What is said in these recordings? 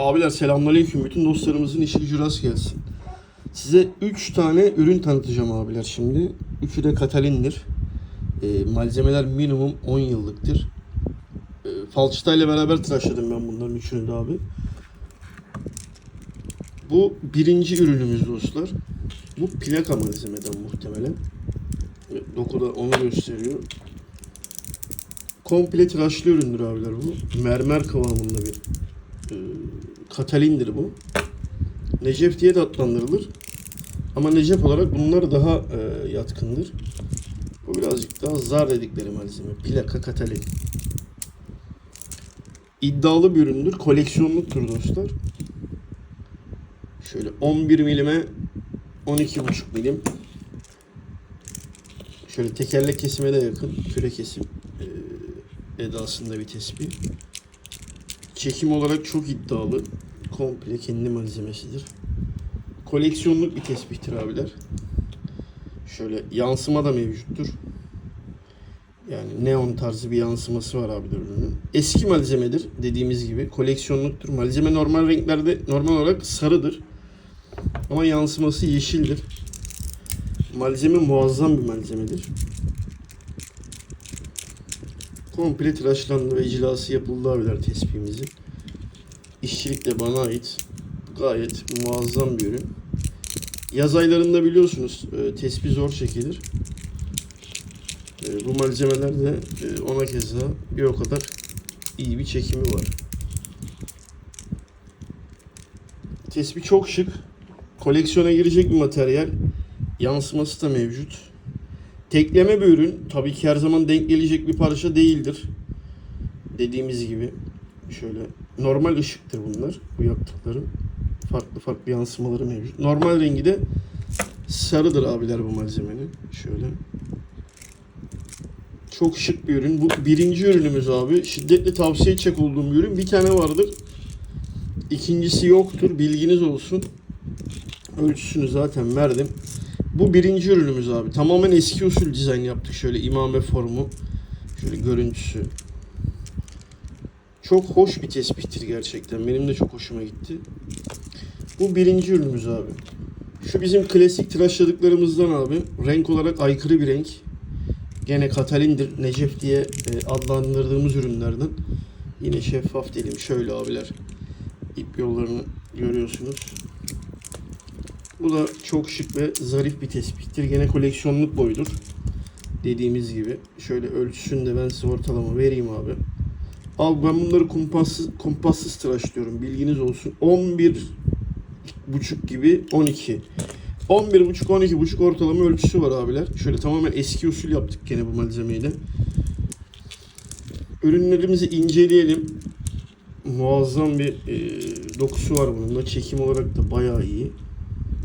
Abiler selamünaleyküm. Bütün dostlarımızın işi gücü rast gelsin. Size 3 tane ürün tanıtacağım abiler şimdi. Üçü de Katalin'dir. E, malzemeler minimum 10 yıllıktır. E, falçata ile beraber tıraşladım ben bunların üçünü de abi. Bu birinci ürünümüz dostlar. Bu plaka malzemeden muhtemelen. E, Dokuda onu gösteriyor. Komple tıraşlı üründür abiler bu. Mermer kıvamında bir e, Katalin'dir bu. Necef diye de adlandırılır. Ama Necef olarak bunlar daha e, yatkındır. Bu birazcık daha zar dedikleri malzeme. Plaka Katalin. İddialı bir üründür. Koleksiyonluktur dostlar. Şöyle 11 milime 12,5 milim. Şöyle tekerlek kesime de yakın. Küre kesim e, edasında bir tespih. Çekim olarak çok iddialı. Komple kendi malzemesidir. Koleksiyonluk bir tespihtir abiler. Şöyle yansıma da mevcuttur. Yani neon tarzı bir yansıması var abiler ürünün. Eski malzemedir dediğimiz gibi. Koleksiyonluktur. Malzeme normal renklerde normal olarak sarıdır. Ama yansıması yeşildir. Malzeme muazzam bir malzemedir. Komple tıraşlandı ve icrası yapıldı abiler tespihimizin. İşçilik de bana ait. Gayet muazzam bir ürün. Yaz aylarında biliyorsunuz e, tespih zor çekilir. E, bu malzemeler de e, ona keza bir o kadar iyi bir çekimi var. Tespih çok şık. Koleksiyona girecek bir materyal. Yansıması da mevcut. Tekleme bir ürün. Tabii ki her zaman denk gelecek bir parça değildir. Dediğimiz gibi şöyle normal ışıktır bunlar. Bu yaptıklarım. Farklı farklı yansımaları mevcut. Normal rengi de sarıdır abiler bu malzemenin. Şöyle. Çok şık bir ürün. Bu birinci ürünümüz abi. Şiddetle tavsiye edecek olduğum bir ürün. Bir tane vardır. İkincisi yoktur. Bilginiz olsun. Ölçüsünü zaten verdim. Bu birinci ürünümüz abi. Tamamen eski usul dizayn yaptık. Şöyle imame formu. Şöyle görüntüsü. Çok hoş bir tespihtir gerçekten. Benim de çok hoşuma gitti. Bu birinci ürünümüz abi. Şu bizim klasik tıraşladıklarımızdan abi. Renk olarak aykırı bir renk. Gene Katalin'dir. Necef diye e, adlandırdığımız ürünlerden. Yine şeffaf diyelim. Şöyle abiler. İp yollarını görüyorsunuz. Bu da çok şık ve zarif bir tespihtir. Gene koleksiyonluk boyudur. Dediğimiz gibi. Şöyle ölçüsünü de ben size ortalama vereyim abi. Abi ben bunları kumpassız, kumpassız tıraşlıyorum. Bilginiz olsun. 11 buçuk gibi 12. 11 buçuk 12 buçuk ortalama ölçüsü var abiler. Şöyle tamamen eski usul yaptık gene bu malzemeyle. Ürünlerimizi inceleyelim. Muazzam bir e, dokusu var bunun da. Çekim olarak da bayağı iyi.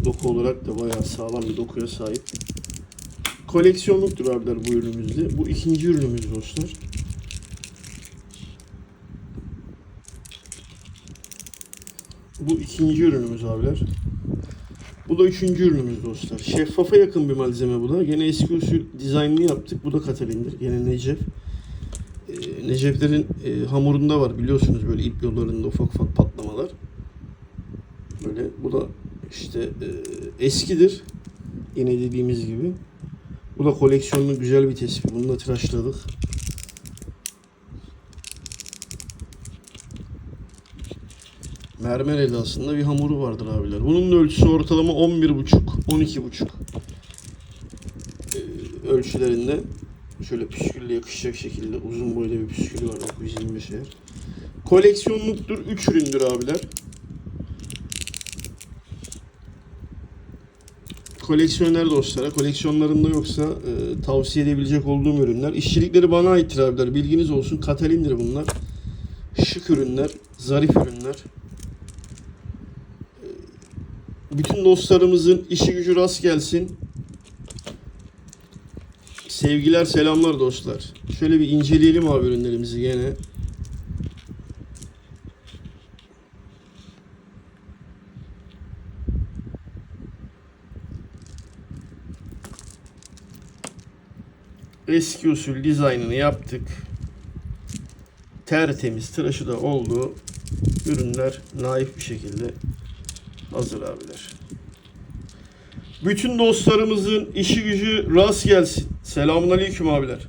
Doku olarak da bayağı sağlam bir dokuya sahip. Koleksiyonluktur abiler bu ürünümüzde. Bu ikinci ürünümüz dostlar. Bu ikinci ürünümüz abiler. Bu da üçüncü ürünümüz dostlar. Şeffafa yakın bir malzeme bu da. Gene eski usul dizaynını yaptık. Bu da Katalin'dir. Gene Necef. Ee, Neceflerin e, hamurunda var biliyorsunuz böyle ip yollarında ufak ufak patlamalar. Böyle bu da işte e, eskidir. Yine dediğimiz gibi. Bu da koleksiyonlu güzel bir tespih. Bunu da tıraşladık. Mermer edasında bir hamuru vardır abiler. Bunun da ölçüsü ortalama 11,5 12,5 ee, ölçülerinde. Şöyle püskülle yakışacak şekilde uzun boyda bir püskülü var 925 eğer. Koleksiyonluktur. 3 üründür abiler. koleksiyoner dostlara, koleksiyonlarında yoksa e, tavsiye edebilecek olduğum ürünler. İşçilikleri bana aittir abiler. Bilginiz olsun. Katalin'dir bunlar. Şık ürünler, zarif ürünler. Bütün dostlarımızın işi gücü rast gelsin. Sevgiler, selamlar dostlar. Şöyle bir inceleyelim abi ürünlerimizi gene. eski usul dizaynını yaptık. Tertemiz tıraşı da oldu. ürünler naif bir şekilde hazır abiler. Bütün dostlarımızın işi gücü rast gelsin. Selamun aleyküm abiler.